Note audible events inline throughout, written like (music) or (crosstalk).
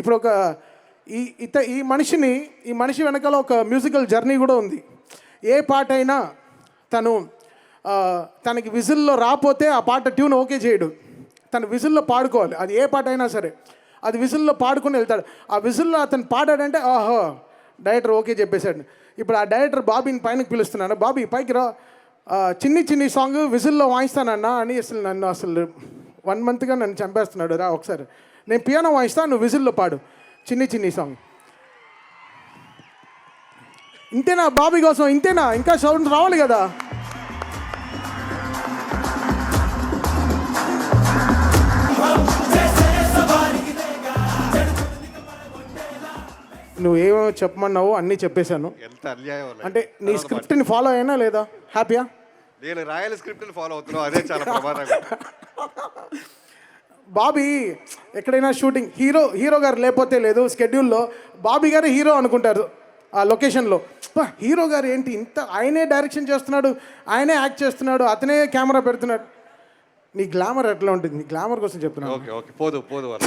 ఇప్పుడు ఒక ఈ ఇత ఈ మనిషిని ఈ మనిషి వెనకాల ఒక మ్యూజికల్ జర్నీ కూడా ఉంది. ఏ పాట అయినా తను తనకి విజిల్లో రాపోతే ఆ పాట ట్యూన్ ఓకే చేయడు. తను విజిల్లో పాడుకోవాలి. అది ఏ పాట అయినా సరే. అది విజిల్లో పాడుకుని వెళ్తాడు. ఆ విజిల్లో అతను పాడాడంటే ఆహో డైరెక్టర్ ఓకే చెప్పేశాడు. ఇప్పుడు ఆ డైరెక్టర్ బాబీని పైనకి పిలుస్తున్నాను బాబీ పైకి రా. చిన్ని చిన్ని సాంగ్ విజిల్లో వాయిస్తానన్నా అని అసలు నన్ను అసలు వన్ మంత్గా నన్ను చంపేస్తున్నాడు. రా ఒకసారి. నేను పియానో వాయిస్తా నువ్వు విజిల్లో పాడు. చిన్ని చిన్ని సాంగ్. ఇంతేనా బాబీ కోసం? ఇంతేనా? ఇంకా సౌండ్ రావాలి కదా? నువ్వేమో చెప్పమన్నావు అన్నీ చెప్పేశాను. ఎంత అన్యాయం. అంటే నీ స్క్రిప్ట్ని ఫాలో అయినా లేదా? హ్యాపీయా నేను రాయల స్క్రిప్ట్ ఫాలో అవుతున్నావు అదే చాలా ప్రమాదంగా (laughs) బాబీ ఎక్కడైనా షూటింగ్ హీరో హీరో గారు లేకపోతే లేదు స్కెడ్యూల్లో బాబీ గారు హీరో అనుకుంటారు ఆ లొకేషన్లో. "అబ్బా, హీరో గారు ఏంటి ఇంత ఆయనే డైరెక్షన్ చేస్తున్నాడు ఆయనే యాక్ట్ చేస్తున్నాడు అతనే కెమెరా పెడుతున్నాడు. నీ గ్లామర్ ఎట్లా ఉంటుంది? నీ గ్లామర్ కోసం చెప్తున్నాను. ఓకే ఓకే పోదు పోదు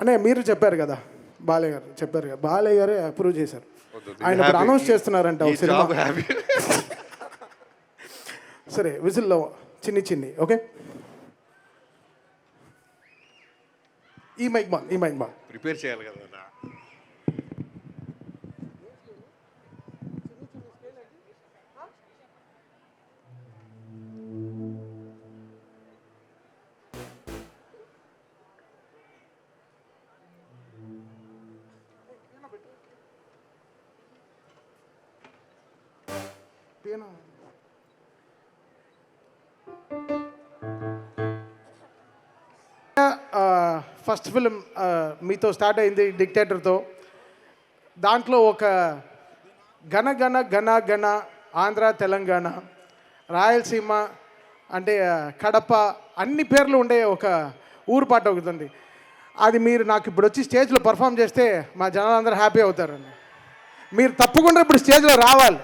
అనే మీరు చెప్పారు కదా బాలయ్య గారు చెప్పారు కదా బాలయ్య గారే అప్రూవ్ చేశారు. ఆయన ఇప్పుడు. అనౌన్స్ చేస్తున్నారంట సినిమా. సరే విజిల్లో చిన్ని చిన్ని ఓకే? ఈ మైక్ బాల్ ఈ మైక్ బాల్ ప్రిపేర్ చేయాలి కదా అన్న. ఫస్ట్ ఫిలిం మీతో స్టార్ట్ అయింది డిక్టేటర్తో దాంట్లో ఒక ఘన ఘన ఘన ఘన ఆంధ్ర తెలంగాణ రాయలసీమ అంటే కడప అన్ని పేర్లు ఉండే ఒక ఊరు పాట ఒకటి ఉంది. అది మీరు నాకు ఇప్పుడు వచ్చి స్టేజ్లో పర్ఫామ్ చేస్తే మా జనాలందరూ హ్యాపీ అవుతారండి. మీరు తప్పకుండా ఇప్పుడు స్టేజ్లో రావాలి.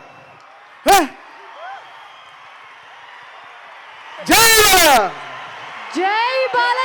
జై జై బాల